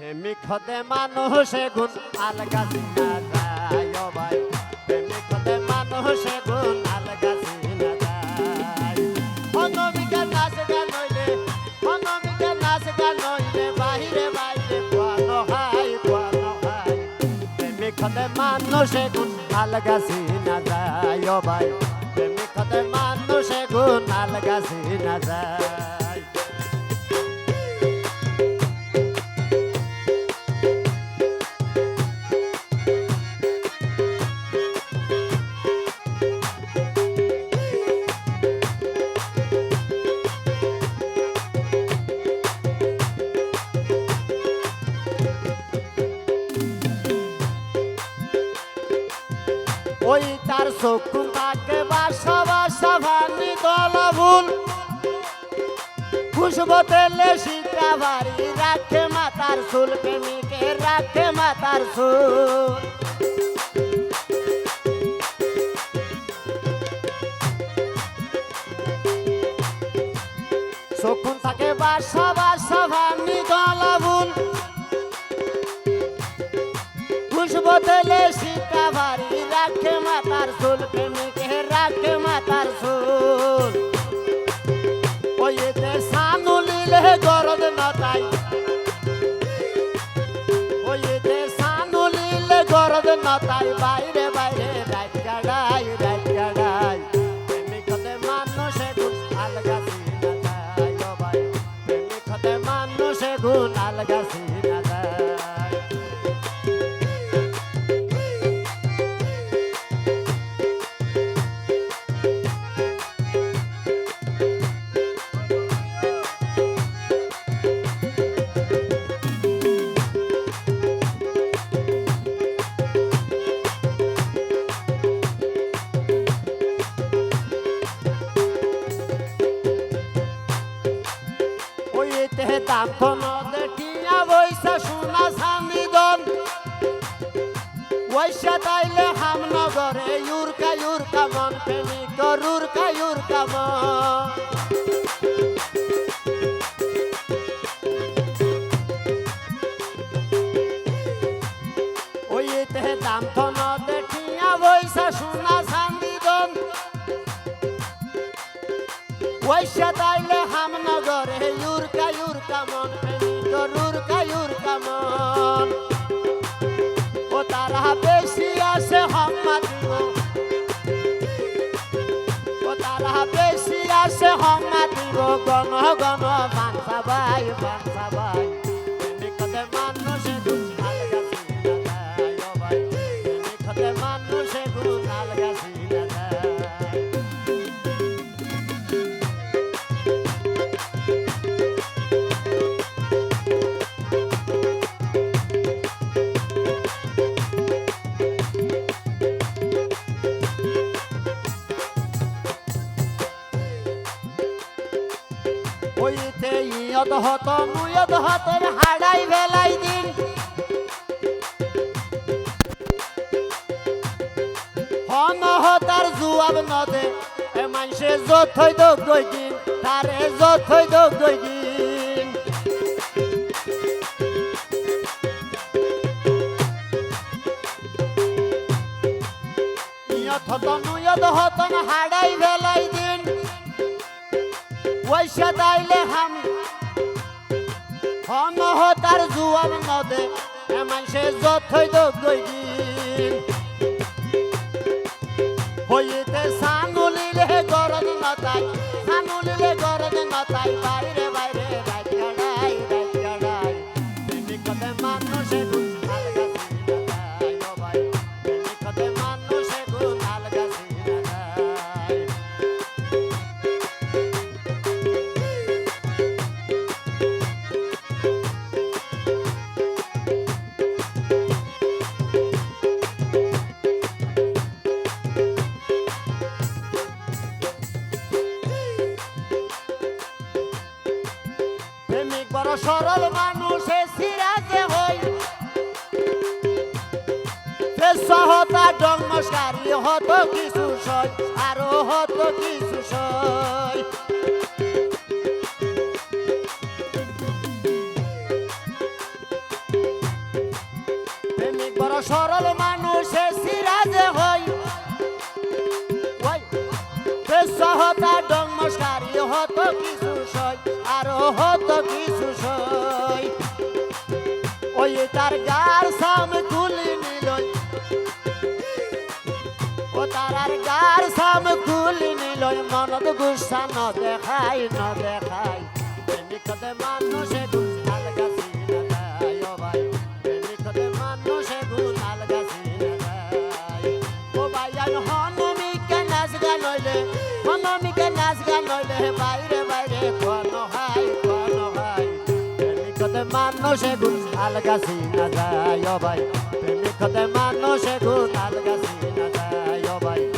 প্রেমিক হতে মানুষে গুণ, আলগা চিনা যায় ভাই প্রেমিক হতে মানুষে গুণ, আলগা চিনা যায়। অনমিকা নাচ গান হইলে, অনমিকা নাচ গান হইলে বাহিরে বাইরে কোয়ানো হাই কোয়ানো হাই প্রেমিক হতে মানুষে গুণ, আলগা চিনা যায় ভাই প্রেমিক হতে মানুষে গুণ, আলগা চিনা যায়। চক্ষু তাকে বাসা বাসা ভানি দলা ভুল খুশবো তেলে সীতা বাড়ি রাখে মাতার চুল, প্রেমিকে রাখে মাতার তাকে বাসা বাসা গরদ নতাই বাইরে বাইরে, রাত কাড়াই রাত কাড়াই প্রেমিক হতে মানুষে গুণ, আলগা সিনা ভাই প্রেমিক হতে মানুষে গুণ, আলগা ওইতে দেখিয়া বৈশা সোনা সানিদন ওইসা তাইলে হামনগরে ইউরকা ইউরকা মন প্রেমিক রুরকা ইউরকা মন ওইতে দাম দেখিয়া বৈশা সোনা সানিদন ওইসা তাইলে ইউরকা মন ও তারা বেশি আসে হাম্মা দিব ও তারা বেশি আসে হাম্মা দিব গণ গণ বাংসা ভাই বাংসা ওইতে ইয়দ হত মুয়দ হতর হাড়াই বেলাই দিন হন হতার জুয়াব নদে এ মানসে যথই দোগ গই দিন তারে যথই দোগ গই দিন ইয়দ হত মুয়দ হতন হাড়াই বেলাই দিন পয়সা দাইলে হাম হন হতার জুয়াব নদে এমন সে যথই দিন হইতে সানুলিলে গরদ নতাই সানুলিলে গরদ নতাই বাইরে সরল মানুষে সিরাজে হই। সহতা ডংমস্কারি হত কিছু সয় আরও হত কিছু সয় সরল মানুষে সিরাজে হই। ওই বেসহতা ডং মস্কারি কিছু সই, আরও হতো কিছু সই। ওই তার গার সাম খুলি নিল। ও তারার গার সাম খুলি নিল। মনত গুসা ন দেখাই ন দেখাই। প্রেমিকতে মানুষে গুণ আলগাছি না যায় ও ভাই। প্রেমিকতে মানুষে গুণ আলগাছি না যায় ও ভাই আর হনমিকে নাচ গান হইলে, হনমিকে নাচ গান হইলে বাইরে মানুষে গুণ আলগাছি না যায় ভাই প্রেমিকতে মানুষে গুণ আলগাছি না যায় ভাই